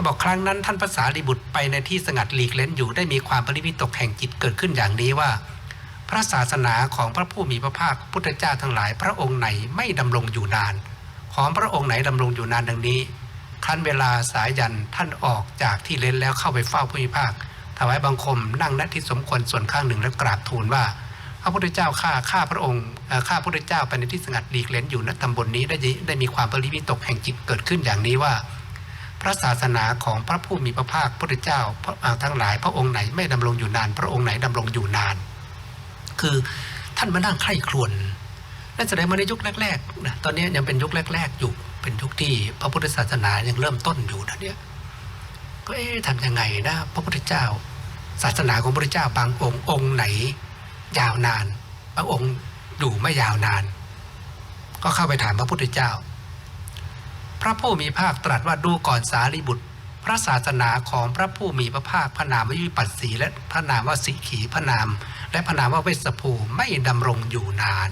านบอกครั้งนั้นท่านภาษาลีบุตรไปในที่สงัดหลีกเล้นอยู่ได้มีความปริวิตกแห่งจิตเกิดขึ้นอย่างนี้ว่า พระศาสนาของพระผู้มีพระภาคพุทธเจ้าทั้งหลาย พระองค์ไหนไม่ดำรงอยู่นาน ของพระองค์ไหนดำรงอยู่นานดังนี้ครั้นเวลาสายยันท่านออกจากที่เล้นแล้วเข้าไปเฝ้าผู้มีพระภาคถวายบังคมนั่งณที่สมควรส่วนข้างหนึ่งแล้วกราบทูลว่า พระพุทธเจ้าข้าข้าพระองค์ข้าพระพุทธเจ้าไปในที่สงัดหลีกเล้นอยู่ณตำบลนนี้ได้ได้มีความปริวิตกแห่งจิตเกิดขึ้นอย่างนี้ว่า พระศาสนาของพระผู้มีพระภาคพุทธเจ้าพระทั้งหลาย พระองค์ไหนไม่ดำรงอยู่นาน พระองค์ไหนดำรงอยู่นาน คือท่านมานั่งใคร่ครวญนั่นแสดงมาในยุคแรกๆนะตอนนี้ยังเป็นยุคแรก ๆ อยู่เป็นยุคที่พระพุทธศาสนายังเริ่มต้นอยู่นะเนี่ยก็เอ๊ะทำยังไงนะพระพุทธเจ้า ศาสนาของพระพุทธเจ้าบางองค์องค์ไหน ยาวนาน บางองค์อยู่ไม่ยาวนาน ก็เข้าไปถามพระพุทธเจ้า พระผู้มีภาคตรัสว่าดูก่อนสารีบุตร พระศาสนาของพระผู้มีพระภาคพระนามวิปัสสีและพระนามว่าสิกขีพระนาม และพระนามว่าเวสสภูไม่ดำรงอยู่นาน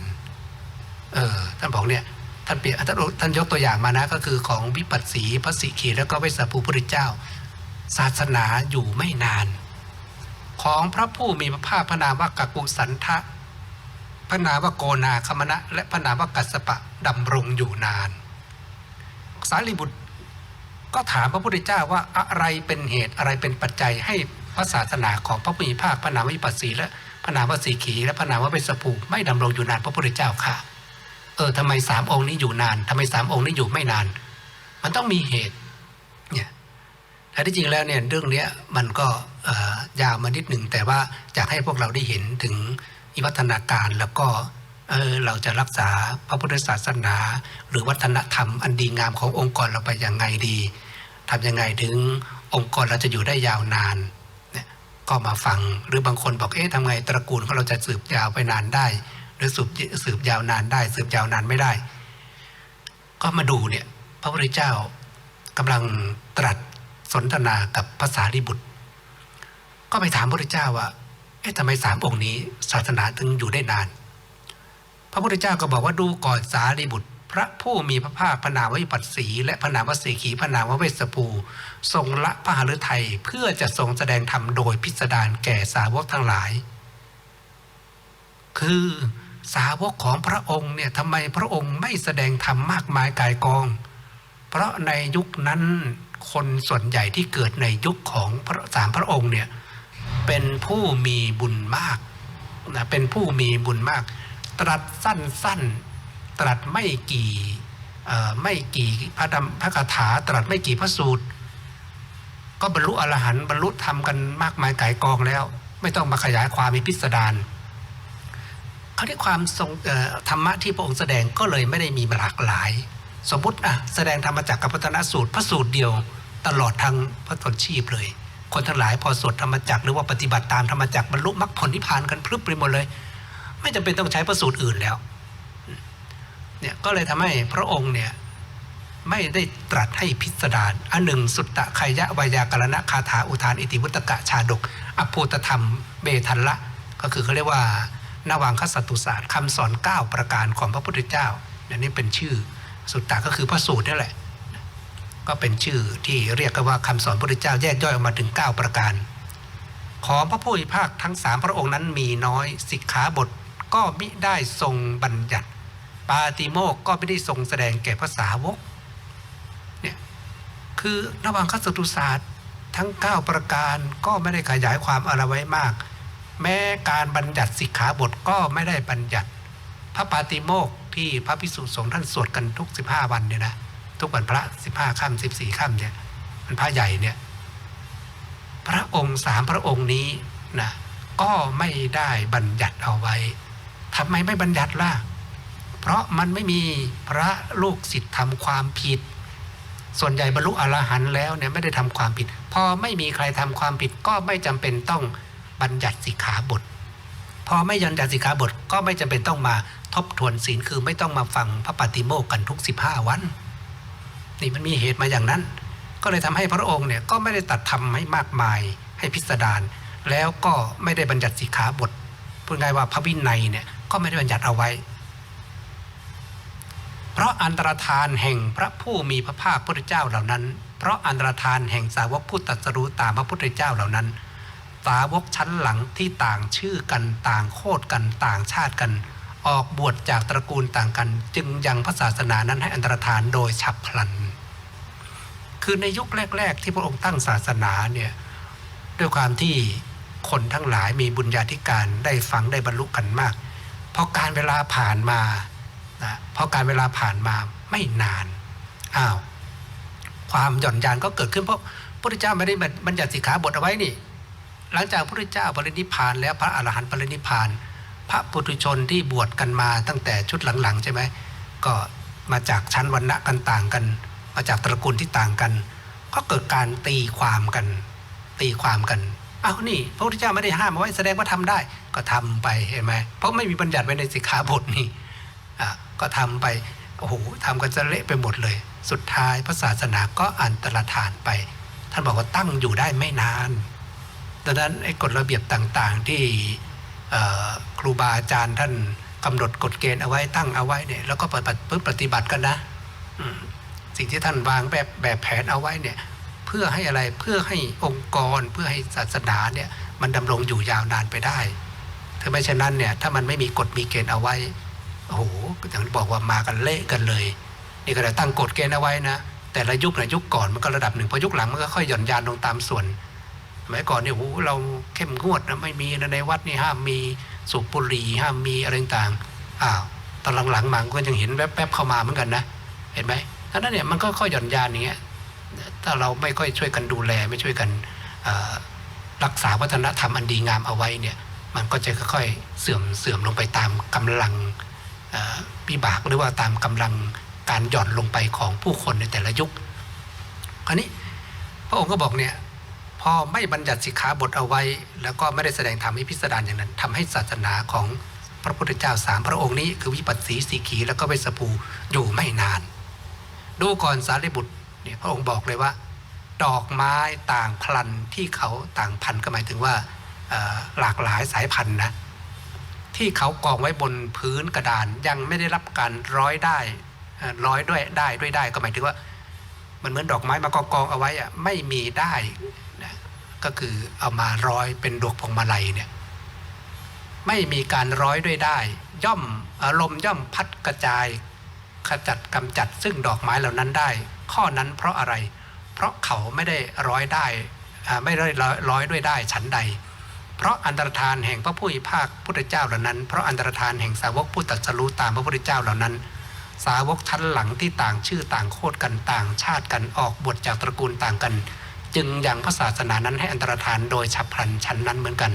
เออท่านบอกเนี่ยท่านเปรียบท่านท่านยกตัวอย่างมานะก็คือของวิปัสสีพระสิกขีแล้วก็เวสสภูพระพุทธเจ้า ศาสนาอยู่ไม่นาน ของพระผู้มีพระภาคพระนามว่ากักุสันทะพระนามว่าโกนาคมณะ และพระนามว่ากัสสปะดำรงอยู่นาน สารีบุตร ก็ถามพระพุทธเจ้าว่าอะไรเป็นเหตุอะไรเป็นปัจจัยให้พระศาสนาของพระผู้มีภาคพระนามวิปัสสีและพระนามวสีขีและพระนามว่าเวสสภูไม่ดำรงอยู่นานพระพุทธเจ้าค่ะ เออทำไมสามองค์นี้อยู่นานทำไมสามองค์นี้อยู่ไม่นาน มันต้องมีเหตุเนี่ยแต่ที่จริงแล้วเนี่ยเรื่องเนี้ยมันก็ยาวมานิดหนึ่งแต่ว่าอยากให้พวกเราได้เห็นถึงวิวัฒนาการแล้วก็ เออเราจะรักษาพระพุทธศาสนา หรือวัฒนธรรมอันดีงามขององค์กรเราไปอย่างไงดีทำยังไงถึงองค์กรเราจะอยู่ได้ยาวนานเนี่ยก็มาฟังหรือบางคนบอกเอ๊ะทำไงตระกูลของเราจะสืบยาวไปนานได้ หรือสืบสืบยาวนานได้ สืบยาวนานไม่ได้ ก็มาดูเนี่ยพระพุทธเจ้ากำลังตรัสสนทนากับภาษาริบุตร ก็ไปถามพระพุทธเจ้าว่าเอ๊ะทำไมสามองค์นี้ศาสนาถึงอยู่ได้นาน ระพุทธเจ้าก็บอกว่าดูก่อนสารีบุตร พระผู้มีพระภาคพนามวิปัสสี และพนามวสีขีพนามวเวสสภูทรงละพระหฤทัยเพื่อจะทรงแสดงธรรมโดยพิสดารแก่สาวกทั้งหลาย คือสาวกของพระองค์เนี่ยทำไมพระองค์ไม่แสดงธรรมมากมายกายกอง เพราะในยุคนั้นคนส่วนใหญ่ที่เกิดในยุคของพระสามพระองค์เนี่ยเป็นผู้มีบุญมากนะเป็นผู้มีบุญมาก ตรัสสั้นๆ ตรัสไม่กี่ไม่กี่พระธรรมพระคาถาตรัสไม่กี่พระสูตร ก็บรรลุอรหันต์บรรลุธรรมกันมากมายไก่กองแล้ว ไม่ต้องมาขยายความมีพิสดารเขาได้ความทรงธรรมะที่พระองค์แสดงก็เลยไม่ได้มีหลากหลาย สมมติอะแสดงธรรมจักรกับพัฒนสูตรพระสูตรเดียว ตลอดทางพระชนชีพเลย คนทั้งหลายพอสวดธรรมจักรหรือว่าปฏิบัติตามธรรมจักรบรรลุมรรคผลนิพพานกันพรึบไปหมดเลย ไม่จำเป็นต้องใช้พระสูตรอื่นแล้วเนี่ยก็เลยทำให้พระองค์เนี่ยไม่ได้ตรัสให้พิสดารอันหนึ่ง สุตตะไคยะวายากรณะคาถาอุทาน อิติวุตกะชาดกอภูตธรรมเบทันละ ก็คือเขาเรียกว่านาวังคสัตุศาสตร์คำสอน 9 ประการของพระพุทธเจ้าเนี่ยนี่เป็นชื่อสุตตะก็คือพระสูตรนี่แหละ ก็เป็นชื่อที่เรียกกันว่าคำสอนพระพุทธเจ้าแยกย่อยออกมาถึง 9 ประการ ของพระผู้มีภาคทั้งสามพระองค์นั้นมีน้อยสิกขาบท ก็มิได้ทรงบัญญัติ ปาติโมกก็ไม่ได้ทรงแสดงแก่ภาษาวกเนี่ยคือระหว่างคัสตุศาสตร์ทั้ง 9 ประการก็ไม่ได้ขยายความอะไรไว้มาก แม้การบัญญัติสิกขาบทก็ไม่ได้บัญญัติ พระปาติโมกที่พระพิสุสงฆ์ท่านสวดกันทุก 15 วันเนี่ยนะทุกวันพระ 15ค่ำ14ค่ำเนี่ยมันพระใหญ่เนี่ยพระองค์สามพระองค์นี้นะก็ไม่ได้บัญญัติเอาไว้ ทำไมไม่บัญญัติล่ะ เพราะมันไม่มีพระลูกศิษย์ทำความผิด ส่วนใหญ่บรรลุอรหันต์แล้วเนี่ยไม่ได้ทำความผิด พอไม่มีใครทำความผิดก็ไม่จำเป็นต้องบัญญัติสิกขาบท พอไม่ยันจัดสิกขาบทก็ไม่จำเป็นต้องมาทบทวนศีลคือไม่ต้องมาฟังพระปฏิโมกข์กันทุก 15 วัน นี่มันมีเหตุมาอย่างนั้น ก็เลยทำให้พระองค์เนี่ยก็ไม่ได้ตัดทำให้มากมายให้พิสดารแล้วก็ไม่ได้บัญญัติสิกขาบทพูดง่ายว่าพระวินัยเนี่ย ก็ไม่ได้บัญญัติเอาไว้ เพราะอันตรธานแห่งพระผู้มีพระภาคพุทธเจ้าเหล่านั้น เพราะอันตรธานแห่งสาวกผู้ตรัสรู้ตามพระพุทธเจ้าเหล่านั้น สาวกชั้นหลังที่ต่างชื่อกันต่างโคดกันต่างชาติกัน ออกบวชจากตระกูลต่างกัน จึงยังพระศาสนานั้นให้อันตรธานโดยฉับพลัน คือในยุคแรก ๆ ที่พระองค์ตั้งศาสนาเนี่ยด้วยความที่คนทั้งหลายมีบุญญาธิการได้ฟังได้บรรลุกันมาก พอการเวลาผ่านมานะพอการเวลาผ่านมาไม่นานอ้าวความหย่อนยานก็เกิดขึ้นเพราะพระพุทธเจ้าไม่ได้บัญญัติสิกขาบทเอาไว้นี่ หลังจากพระพุทธเจ้าปรินิพานแล้วพระอรหันต์ปรินิพพาน พระปุถุชนที่บวชกันมาตั้งแต่ชุดหลังๆใช่ไหมก็มาจากชั้นวรรณะกันต่างกัน มาจากตระกูลที่ต่างกัน ก็เกิดการตีความกัน ตีความกัน เอ้านี่พระพุทธเจ้าไม่ได้ห้ามเอาไว้แสดงว่าทำได้ ก็ทำไปเห็นไหมเพราะไม่มีบัญญัติไว้ในสิกขาบทนี่อะก็ทำไปโอ้โหทำกันจะเละไปหมดเลย สุดท้ายพระศาสนาก็อันตรธานไป ท่านบอกว่าตั้งอยู่ได้ไม่นานดังนั้นไอ้กฎระเบียบต่างๆที่ครูบาอาจารย์ท่านกำหนดกฎเกณฑ์เอาไว้ตั้งเอาไว้เนี่ยแล้วก็ปฏิบัติปฏิบัติกันนะสิ่งที่ท่านวางแบบแบบแผนเอาไว้เนี่ย เพื่อให้อะไรเพื่อให้องค์กรเพื่อให้ศาสนาเนี่ยมันดำรงอยู่ยาวนานไปได้ถ้าไม่เช่นนั้นเนี่ยถ้ามันไม่มีกฎมีเกณฑ์เอาไว้โอ้โหอย่างที่บอกว่ามากันเละกันเลย นี่ก็ได้ตั้งกฎเกณฑ์เอาไว้นะ แต่ละยุคนะยุคก่อนมันก็ระดับหนึ่งพอยุคหลังมันก็ค่อยหย่อนยานลงตามส่วนสมัยก่อนเนี่ยโอ้โหเราเข้มงวดนะไม่มีนะในวัดนี่ห้ามมีสูบบุหรี่ห้ามมีอะไรต่างอ้าวตอนหลังๆมาก็ยังเห็นแวบๆเข้ามาเหมือนกันนะ เห็นไหมท่านั้นเนี่ยมันก็ค่อยหย่อนยานอย่างเงี้ย ถ้าเราไม่ค่อยช่วยกันดูแลไม่ช่วยกันรักษาวัฒนธรรมอันดีงามเอาไว้เนี่ยมันก็จะค่อยๆเสื่อมเสื่อมลงไปตามกำลังเอ่อวิบากหรือว่าตามกำลังการหย่อนลงไปของผู้คนในแต่ละยุคคราวนี้พระองค์ก็บอกเนี่ยพอไม่บัญญัติสิกขาบทเอาไว้ แล้วก็ไม่ได้แสดงธรรมให้พิสดารอย่างนั้นทำให้ศาสนาของพระพุทธเจ้าสามพระองค์นี้คือวิปัสสีสีขีแล้วก็เวสสภูอยู่ไม่นาน ดูก่อนสารีบุตร เนี่ยพระองค์บอกเลยว่า ดอกไม้ต่างพลันที่เขาต่างพันธุ์ก็หมายถึงว่าหลากหลายสายพันธุ์นะที่เขากองไว้บนพื้นกระดานยังไม่ได้รับการร้อยได้ร้อยด้วยได้ด้วยได้ก็หมายถึงว่า มันเหมือนดอกไม้มากองกองเอาไว้อะไม่มีได้นะก็คือเอามาร้อยเป็นดอกพวงมาลัยเนี่ยไม่มีการร้อยด้วยได้ ย่อมอารมณ์ย่อมพัดกระจาย ขจัดกำจัดซึ่งดอกไม้เหล่านั้นได้ ข้อนั้นเพราะอะไร เพราะเขาไม่ได้ร้อยได้ไม่ได้ร้อยร้อยด้วยได้ฉันใด เพราะอันตรธานแห่งพระผู้มีภาคพุทธเจ้าเหล่านั้น เพราะอันตรธานแห่งสาวกผู้ตรัสรู้ตามพระพุทธเจ้าเหล่านั้น สาวกชั้นหลังที่ต่างชื่อต่างโคดกันต่างชาติกันออกบวชจากตระกูลต่างกัน จึงยังพระศาสนานั้นให้อันตรธานโดยฉับพลันชั้นนั้นเหมือนกัน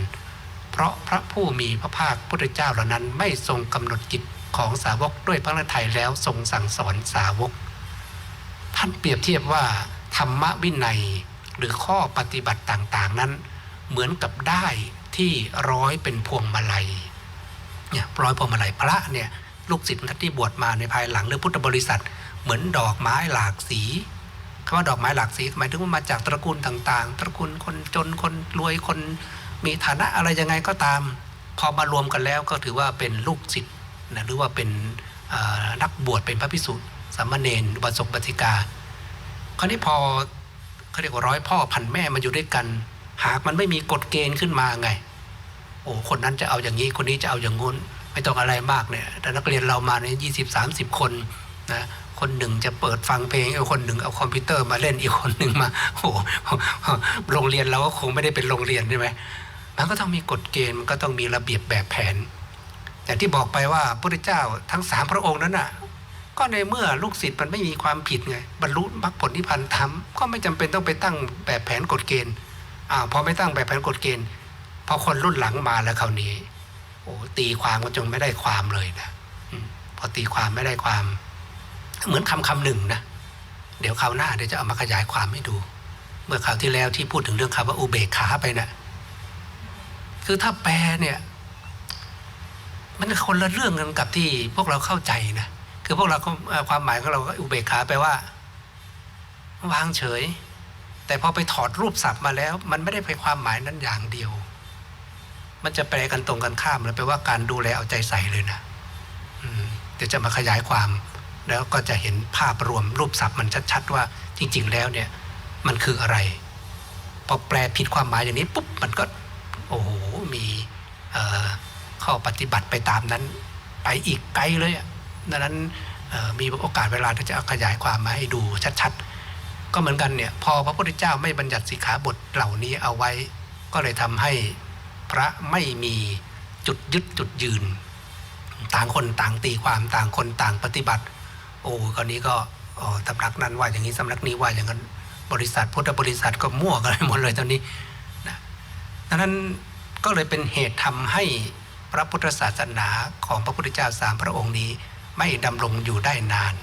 เพราะพระผู้มีพระภาคพุทธเจ้าเหล่านั้นไม่ทรงกำหนดกิจ ของสาวกด้วยพระนทัยแล้วทรงสั่งสอนสาวก ท่านเปรียบเทียบว่า ธรรมวินัยหรือข้อปฏิบัติต่างๆนั้น เหมือนกับได้ที่ร้อยเป็นพวงมาลัยเนี่ยร้อยพวงมาลัยพระเนี่ยลูกศิษย์ที่บวชมาในภายหลังหรือพุทธบริษัท เหมือนดอกไม้หลากสีคำว่าดอกไม้หลากสีหมายถึงว่ามาจากตระกูลต่างๆ ตระกูลคนจนคนรวยคนมีฐานะอะไรยังไงก็ตาม พอมารวมกันแล้วก็ถือว่าเป็นลูกศิษย์ นะหรือว่าเป็นนักบวชเป็นพระภิกษุสามเณรบาสกบัติกา คราวนี้พอเขาเรียกว่าร้อยพ่อพันแม่มาอยู่ด้วยกัน หากมันไม่มีกฎเกณฑ์ขึ้นมาไง โอ้คนนั้นจะเอาอย่างนี้คนนี้จะเอาอย่างงู้น ไม่ต้องอะไรมากเนี่ยแต่นักเรียนเรามาในยี่สิบสามสิบคนนะคนหนึ่งจะเปิดฟังเพลงอีกคนหนึ่งเอาคอมพิวเตอร์มาเล่นอีกคนหนึ่งมาโอ้โหโรงเรียนเราก็คงไม่ได้เป็นโรงเรียนใช่ไหมมันก็ต้องมีกฎเกณฑ์มันก็ต้องมีระเบียบแบบแผน อย่างที่บอกไปว่าพระพุทธเจ้าทั้งสามพระองค์นั้นน่ะ ก็ในเมื่อลูกศิษย์มันไม่มีความผิดไงบรรลุมรรคผลนิพพานธรรมก็ไม่จำเป็นต้องไปตั้งแบบแผนกฎเกณฑ์อ่าวพอไม่ตั้งแบบแผนกฎเกณฑ์พอคนรุ่นหลังมาแล้วคราวนี้โอ้ตีความก็จงไม่ได้ความเลยนะพอตีความไม่ได้ความ เหมือนคำคำหนึ่งนะเดี๋ยวคราวหน้าเดี๋ยวจะเอามาขยายความให้ดู เมื่อคราวที่แล้วที่พูดถึงเรื่องคำว่าอุเบกขาไปน่ะคือถ้าแปลเนี่ย มันคนละเรื่องกันกับที่พวกเราเข้าใจนะคือพวกเราความหมายของเราก็อุเบกขาแปลว่า วางเฉย แต่พอไปถอดรูปศัพท์มาแล้ว มันไม่ได้ไปความหมายนั้นอย่างเดียว มันจะแปลกันตรงกันข้ามเลยแปลว่าการดูแลเอาใจใส่เลยนะเดี๋ยวจะมาขยายความ แล้วก็จะเห็นภาพรวมรูปศัพท์มันชัดๆว่าจริง ๆ แล้วเนี่ย มันคืออะไร พอแปลผิดความหมายอย่างนี้ปุ๊บมันก็ โอ้โหมีเอ่อ ข้อปฏิบัติไปตามนั้น ไปอีกไกลเลยดังนั้นมีโอกาสเวลาที่จะขยายความมาให้ดูชัดๆ ก็เหมือนกันเนี่ยพอพระพุทธเจ้าไม่บัญญัติสิกขาบทเหล่านี้เอาไว้ ก็เลยทำให้พระไม่มีจุดยึดจุดยืน ต่างคนต่างตีความต่างคนต่างปฏิบัติ โอ้กรณีก็สำนักนั้นว่าอย่างนี้สำนักนี้ว่าอย่างนั้นบริษัทพุทธบริษัทก็มั่วกันไปหมดเลยตอนนี้นะดังนั้นก็เลยเป็นเหตุทำให้ พระพุทธศาสนาของพระพุทธเจ้าสามพระองค์นี้ไม่ดำรงอยู่ได้นาน